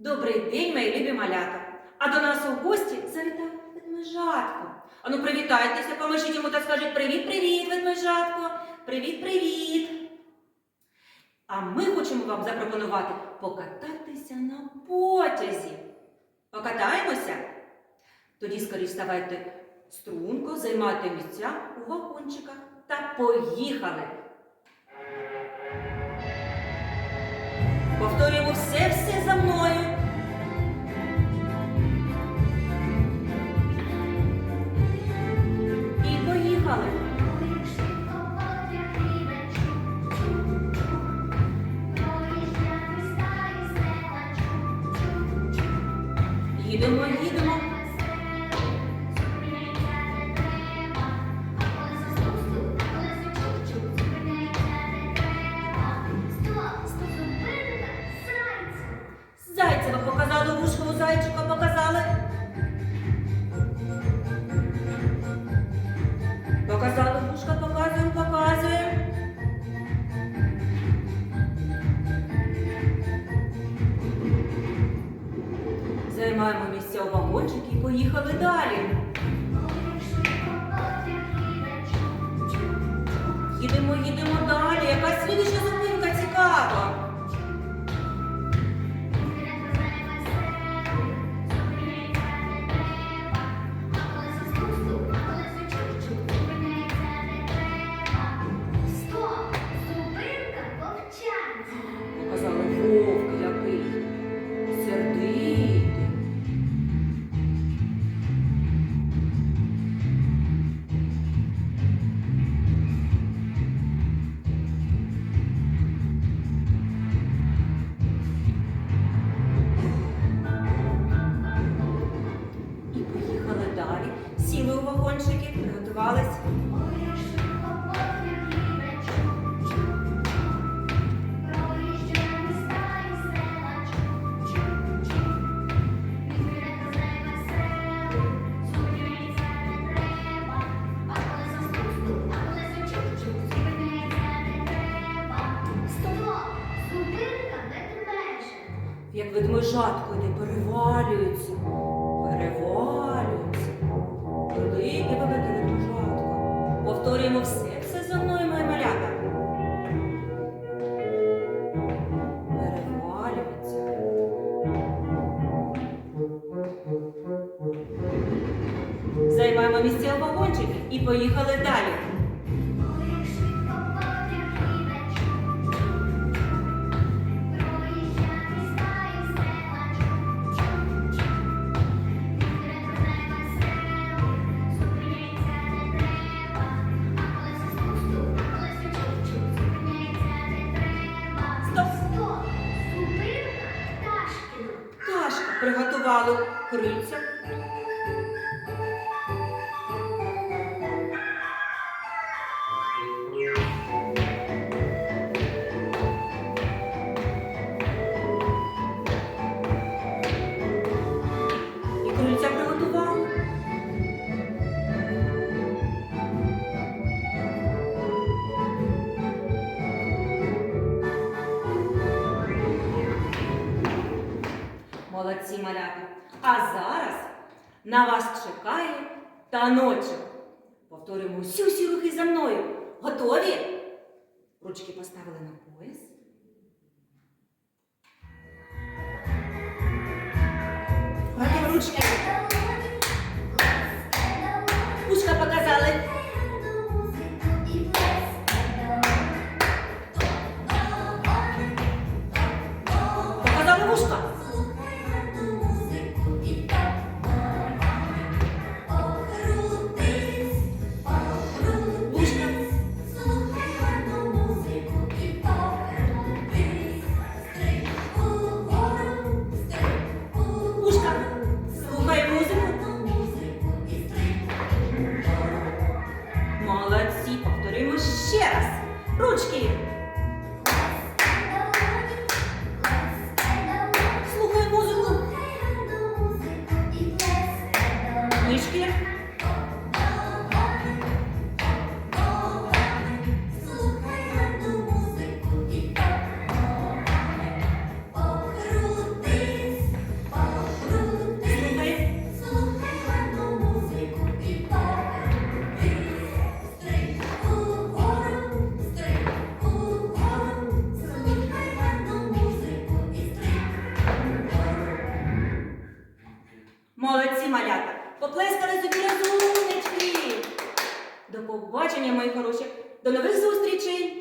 Добрий день, мої любі малята. А до нас у гості завітав ведмежатко. Ану, привітайтеся, поможіть йому та скажіть привіт-привіт, ведмежатко. Привіт-привіт. А ми хочемо вам запропонувати покататися на потязі. Покатаємося? Тоді скоріш ставайте струнко, займайте місця у вагончиках та поїхали. Повторюємо все-все за you don't want. Займаємо місця у вагончик і поїхали далі. Як ведмежатко йде, перевалюється, перевалюється. Велике велике ведмежатко. Повторюємо все, все за мною, моє малята. Перевалюється. Займаємо місця у вагончики і поїхали далі. Приготували крильця. Молодці малята. А зараз на вас чекає таночок. Повторюємо всі усі рухи за мною. Готові? Ручки поставили на пояс. Готові ручки. Молодці малята! Поплескали собі розумнички! До побачення, мої хороші! До нових зустрічей!